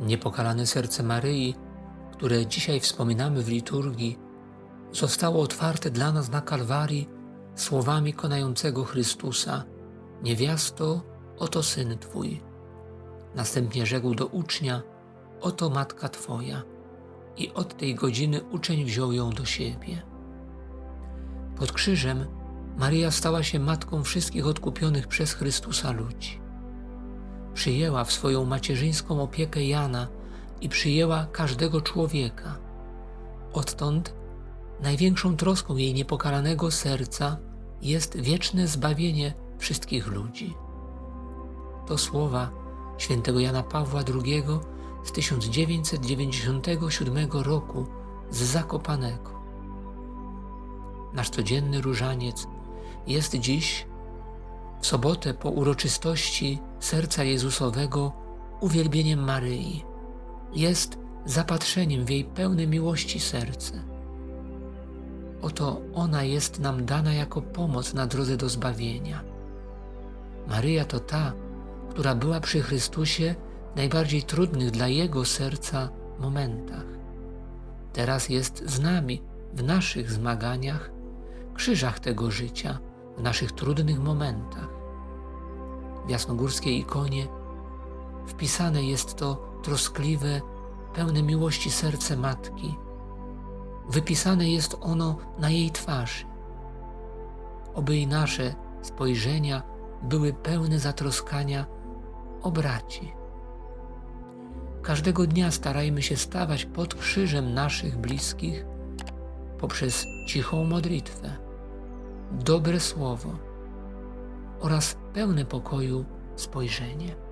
Niepokalane serce Maryi, które dzisiaj wspominamy w liturgii, zostało otwarte dla nas na Kalwarii słowami konającego Chrystusa: Niewiasto, oto syn Twój. Następnie rzekł do ucznia: Oto matka Twoja. I od tej godziny uczeń wziął ją do siebie. Pod krzyżem Maria stała się matką wszystkich odkupionych przez Chrystusa ludzi. Przyjęła w swoją macierzyńską opiekę Jana i przyjęła każdego człowieka. Odtąd największą troską jej niepokalanego serca jest wieczne zbawienie wszystkich ludzi. To słowa świętego Jana Pawła II z 1997 roku z Zakopanego. Nasz codzienny różaniec jest dziś, w sobotę po uroczystości serca Jezusowego, uwielbieniem Maryi. Jest zapatrzeniem w jej pełne miłości serce. Oto ona jest nam dana jako pomoc na drodze do zbawienia. Maryja to ta, która była przy Chrystusie w najbardziej trudnych dla Jego serca momentach. Teraz jest z nami w naszych zmaganiach, krzyżach tego życia, w naszych trudnych momentach. W jasnogórskiej ikonie wpisane jest to troskliwe, pełne miłości serce matki. Wypisane jest ono na jej twarzy. Oby i nasze spojrzenia były pełne zatroskania o braci. Każdego dnia starajmy się stawać pod krzyżem naszych bliskich poprzez cichą modlitwę, dobre słowo oraz pełne pokoju spojrzenie.